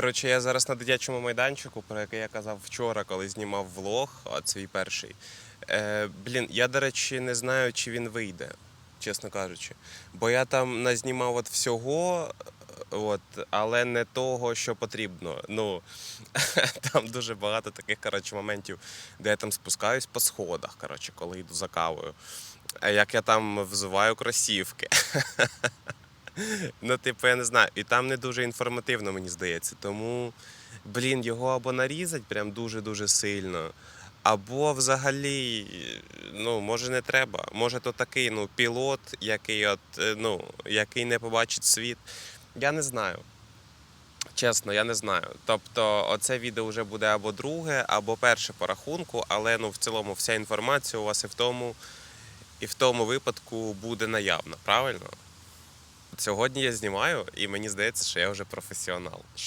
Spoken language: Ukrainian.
Коротше, я зараз на дитячому майданчику, про який я казав вчора, коли знімав влог, от свій перший. Е, блін, я, до речі, не знаю, чи він вийде, чесно кажучи. Бо я там назнімав от всього, от, але не того, що потрібно. Ну, там дуже багато таких коротше, моментів, де я там спускаюсь по сходах, коротше, коли йду за кавою. Як я там взуваю кросівки. Ну, типу, я не знаю. І там не дуже інформативно, мені здається. Тому, блін, його або нарізать прям дуже-дуже сильно, або взагалі, ну, може, не треба. Може, то такий ну, пілот, який, от, е, ну, який не побачить світ. Я не знаю. Чесно, я не знаю. Тобто, оце відео вже буде або друге, або перше по рахунку, але ну, в цілому вся інформація у вас і в тому, і в тому випадку буде наявна, правильно? Сьогодні я знімаю, і мені здається, що я вже професіонал.